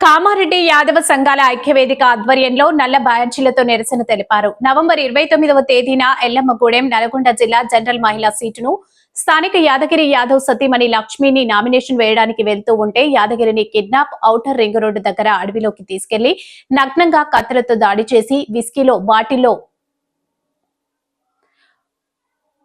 కామారెడ్డి యాదవ సంఘాల ఐక్యవేదిక ఆధ్వర్యంలో నల్ల బ్యాడ్జీలతో నిరసన తెలిపారు. నవంబర్ ఇరవై తొమ్మిదవ తేదీన ఎల్లమ్మగూడెం నల్గొండ జిల్లా జనరల్ మహిళా సీటును స్థానిక యాదగిరి యాదవ్ సతీమణి లక్ష్మిని నామినేషన్ వేయడానికి వెళ్తూ ఉంటే యాదగిరిని కిడ్నాప్ ఔటర్ రింగ్ రోడ్డు దగ్గర అడవిలోకి తీసుకెళ్ళి నగ్నంగా కత్తెరతో దాడి చేసి విస్కీలో బాటిల్లో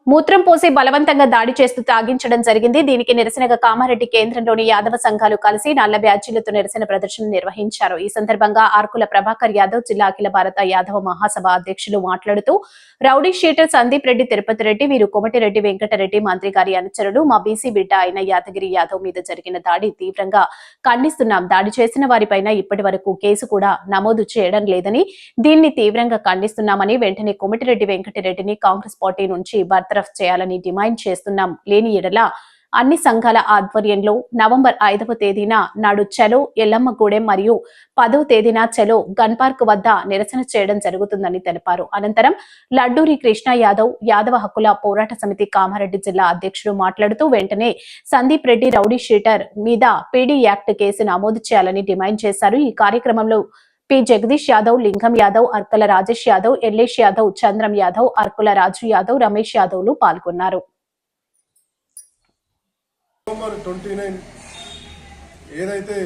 మూత్రం పోసి బలవంతంగా దాడి చేస్తూ తాగించడం జరిగింది. దీనికి నిరసనగా కామారెడ్డి కేంద్రంలోని యాదవ సంఘాలు కలిసి నల్ల బ్యాచీలతో నిరసన ప్రదర్శన నిర్వహించారు. ఈ సందర్భంగా ఆర్కుల ప్రభాకర్ యాదవ్ జిల్లా అఖిల భారత యాదవ మహాసభ అధ్యక్షులు మాట్లాడుతూ రౌడీ షీటర్ సందీప్ రెడ్డి తిరుపతి రెడ్డి వీరు కోమటిరెడ్డి వెంకటరెడ్డి మంత్రి గారి అనుచరులు మా బీసీ బిడ్డ అయిన యాదగిరి యాదవ్ మీద జరిగిన దాడి తీవ్రంగా ఖండిస్తున్నాం. దాడి చేసిన వారిపైన ఇప్పటి వరకు కేసు కూడా నమోదు చేయడం లేదని దీన్ని తీవ్రంగా ఖండిస్తున్నామని వెంటనే కోమటిరెడ్డి వెంకటరెడ్డిని కాంగ్రెస్ పార్టీ నుంచి భర్త బర్తరఫ్ చేయాలని డిమాండ్ చేస్తున్నాం. లేని ఎడల అన్ని సంఘాల ఆధ్వర్యంలో నవంబర్ ఐదవ తేదీన నాడు చలో ఎల్లమ్మగూడెం మరియు పదవ తేదీన చలో గన్ పార్క్ వద్ద నిరసన చేయడం జరుగుతుందని తెలిపారు. అనంతరం లడ్డూరి కృష్ణ యాదవ్ యాదవ హక్కుల పోరాట సమితి కామారెడ్డి జిల్లా అధ్యక్షుడు మాట్లాడుతూ వెంటనే సందీప్ రెడ్డి రౌడీ షీటర్ మీద పీడీ యాక్ట్ కేసు నమోదు చేయాలని డిమాండ్ చేశారు. ఈ కార్యక్రమంలో పి. జగదీష్ యాదవ్ లింగం యాదవ్ అర్కల రాజేష్ యాదవ్ ఎల్లేష్ యాదవ్ చంద్రం యాదవ్ అర్కుల రాజు యాదవ్ రమేష్ యాదవ్లు పాల్గొన్నారు. నవంబర్ ట్వంటీ నైన్ ఏదైతే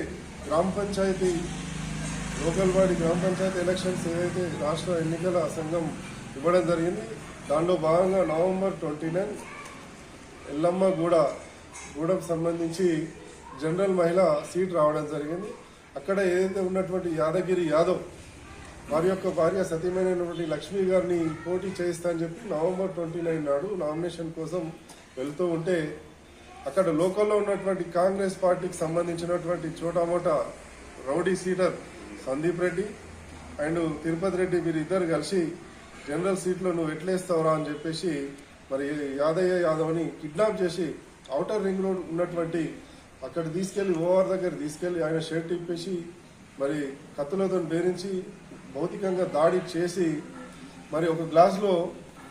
గ్రామ పంచాయతీ లోకల్ బాడీ గ్రామ పంచాయతీ ఎలక్షన్స్ ఏదైతే రాష్ట్ర ఎన్నికల సంఘం ఇవ్వడం జరిగింది దానిలో భాగంగా నవంబర్ ట్వంటీ నైన్ ఎల్లమ్మ గూడ గూడకు సంబంధించి జనరల్ మహిళ సీట్ రావడం జరిగింది. అక్కడ ఏదైతే ఉన్నటువంటి యాదగిరి యాదవ్ వారి యొక్క భార్య సతీమైనటువంటి లక్ష్మీ గారిని పోటీ చేయిస్తా అని చెప్పి నవంబర్ ట్వంటీ నైన్ నాడు నామినేషన్ కోసం వెళ్తూ ఉంటే అక్కడ లోకల్లో ఉన్నటువంటి కాంగ్రెస్ పార్టీకి సంబంధించినటువంటి చోటామోటా rowdy sheeter Sandeep Reddy and Tirupati Reddy వీరిద్దరు కలిసి జనరల్ సీట్లో నువ్వు ఎట్లేస్తావురా అని చెప్పేసి మరి యాదయ్య యాదవ్ని కిడ్నాప్ చేసి ఔటర్ రింగ్ రోడ్ ఉన్నటువంటి అక్కడ తీసుకెళ్ళి ఓవర్ దగ్గర తీసుకెళ్ళి ఆయన షర్ట్ ఇప్పేసి మరి కత్తులతో బేరించి భౌతికంగా దాడి చేసి మరి ఒక గ్లాసులో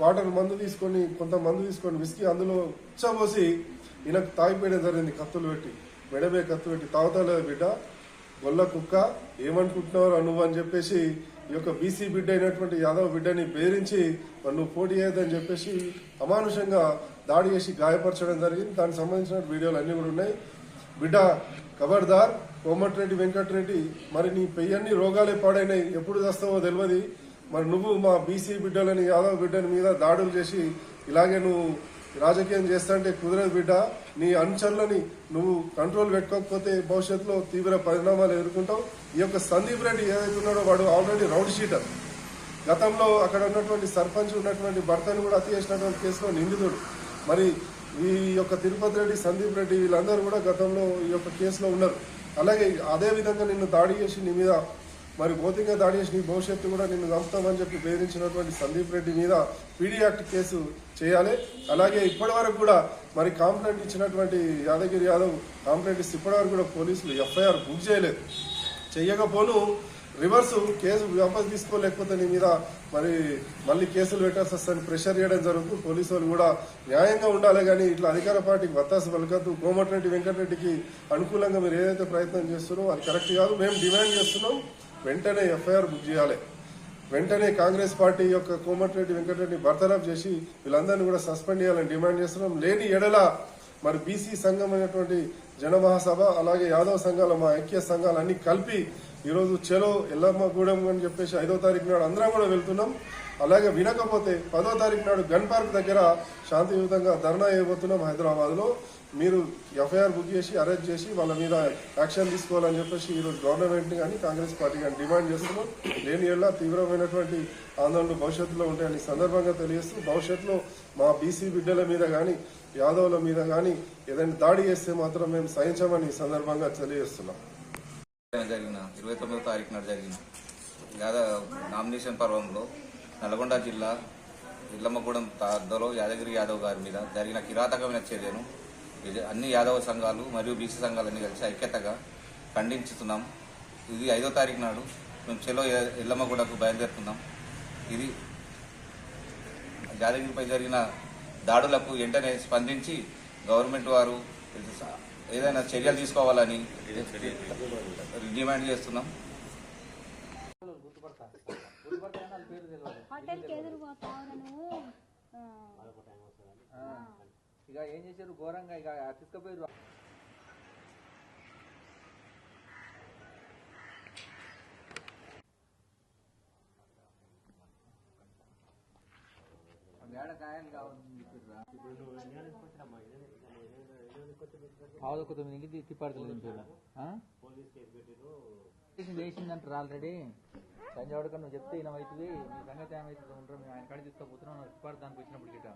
వాటర్ మందు తీసుకొని కొంత మందు తీసుకొని విసికి అందులో ఉచ్చబోసి ఈయనకు తాగిపోయడం జరిగింది. కత్తులు పెట్టి మెడబే కత్తు పెట్టి తాగుతాలేదు బిడ్డ గొల్ల కుక్క ఏమనుకుంటున్నావు నువ్వు అని చెప్పేసి ఈ యొక్క బీసీ బిడ్డ అయినటువంటి యాదవ్ బిడ్డని బెదిరించి మరి నువ్వు పోటీ చేయొద్దని చెప్పేసి అమానుషంగా దాడి చేసి గాయపరచడం జరిగింది. దానికి సంబంధించిన వీడియోలు అన్నీ కూడా ఉన్నాయి. బిడ్డ కబర్దార్ కోమటిరెడ్డి వెంకటరెడ్డి మరి నీ పెయ్యన్ని రోగాలే పాడైనాయి. ఎప్పుడు చేస్తావో తెలియదు మరి నువ్వు మా బీసీ బిడ్డలని యాదవ్ బిడ్డని మీద దాడులు చేసి ఇలాగే నువ్వు రాజకీయం చేస్తాంటే కుదరదు బిడ్డ. నీ అనుచరులని నువ్వు కంట్రోల్ పెట్టుకోకపోతే భవిష్యత్తులో తీవ్ర పరిణామాలు ఎదుర్కొంటావు. ఈ యొక్క సందీప్ రెడ్డి ఏదైతే ఉన్నాడో వాడు ఆల్రెడీ రౌడ్ షీటర్. గతంలో అక్కడ ఉన్నటువంటి సర్పంచ్ ఉన్నటువంటి భర్తను కూడా హత్య చేసినటువంటి కేసులో నిందితుడు. మరి ఈ యొక్క తిరుపతి రెడ్డి సందీప్ రెడ్డి వీళ్ళందరూ కూడా గతంలో ఈ యొక్క కేసులో ఉన్నారు. అలాగే అదే విధంగా నిన్ను దాడి చేసి నీ మీద మరి భౌతికంగా దాడి చేసి నీ భవిష్యత్తు కూడా నిన్ను చంపుతామని చెప్పి బెదిరించినటువంటి సందీప్ రెడ్డి మీద పీడీ యాక్ట్ కేసు చేయాలి. అలాగే ఇప్పటి వరకు కూడా మరి కాంప్లైంట్ ఇచ్చినటువంటి యాదగిరి యాదవ్ కాంప్లైంట్ ఇస్తే ఇప్పటి వరకు కూడా పోలీసులు ఎఫ్ఐఆర్ బుక్ చేయలేదు. చెయ్యకపోను రివర్స్ కేసు వాపస్ తీసుకోలేకపోతే నీ మీద మరి మళ్ళీ కేసులు పెట్టాల్సి వస్తుందని ప్రెషర్ చేయడం జరుగుతుంది పోలీసు వాళ్ళు కూడా న్యాయంగా ఉండాలి కానీ ఇట్లా అధికార పార్టీకి వత్తాసు పలకద్దు. కోమటిరెడ్డి వెంకటరెడ్డికి అనుకూలంగా మీరు ఏదైతే ప్రయత్నం చేస్తున్నారో అది కరెక్ట్ కాదు. మేము డిమాండ్ చేస్తున్నాం వెంటనే ఎఫ్ఐఆర్ బుక్ చేయాలి. వెంటనే కాంగ్రెస్ పార్టీ యొక్క కోమటిరెడ్డి వెంకటరెడ్డి బర్తరఫ్ చేసి వీళ్ళందరినీ కూడా సస్పెండ్ చేయాలని డిమాండ్ చేస్తున్నాం. లేని ఎడల మరి బీసీ సంఘం అయినటువంటి జనమహాసభ అలాగే యాదవ్ సంఘాల మా ఐక్య సంఘాలన్నీ కలిపి ఈరోజు ఎల్లమ్మ గూడెమ్మ అని చెప్పేసి ఐదో తారీఖు నాడు అందరం కూడా వెళ్తున్నాం. అలాగే వినకపోతే పదో తారీఖు నాడు గన్ పార్క్ దగ్గర శాంతియుతంగా ధర్నా చేయబోతున్నాం హైదరాబాద్లో. మీరు ఎఫ్ఐఆర్ బుక్ చేసి అరెస్ట్ చేసి వాళ్ళ మీద యాక్షన్ తీసుకోవాలని చెప్పేసి ఈరోజు గవర్నమెంట్ని కానీ కాంగ్రెస్ పార్టీ కానీ డిమాండ్ చేస్తున్నాం. లేని ఏళ్ళ తీవ్రమైనటువంటి ఆందోళనలు భవిష్యత్తులో ఉంటాయని సందర్భంగా తెలియజేస్తూ భవిష్యత్తులో మా బీసీ బిడ్డల మీద కానీ యాదవుల మీద కానీ ఏదైనా దాడి చేస్తే మాత్రం మేము సహించమని సందర్భంగా తెలియజేస్తున్నాం. జరిగిన? ఇరవై తొమ్మిదో తారీఖు నాడు జరిగిన? యాదవ్ నామినేషన్ పర్వంలో నల్గొండ జిల్లా ఇల్లమ్మగూడెం తాద్దలో యాదగిరి యాదవ్ గారి మీద జరిగిన కిరాతకమైన చర్యను ఇది అన్ని యాదవ సంఘాలు మరియు బీసీ సంఘాలన్నీ కలిసి ఐక్యతగా ఖండించుతున్నాం. ఇది ఐదో తారీఖు నాడు మేము చెలో ఇల్లమ్మగూడకు బయలుదేరుతున్నాం. ఇది యాదగిరిపై జరిగిన దాడులకు వెంటనే స్పందించి గవర్నమెంట్ వారు ఏదైనా చర్యలు తీసుకోవాలని డిమాండ్ చేస్తున్నాం. ఇక ఏం చేశారు? ఘోరంగా ఇక తీసుకుపోయారు తొమ్మిది ఇంటికి తిప్పాడుతుంది వేసిందంటారు ఆల్రెడీ. సంజయ్ నువ్వు చెప్తే ఈయన అవుతుంది నీ సంగతి ఏమైతుంది ఉంటారు మేము ఆయన కాడ తీసుకోపోతున్నాం తిప్పాడు దానికి వచ్చినప్పుడు గిట్ట.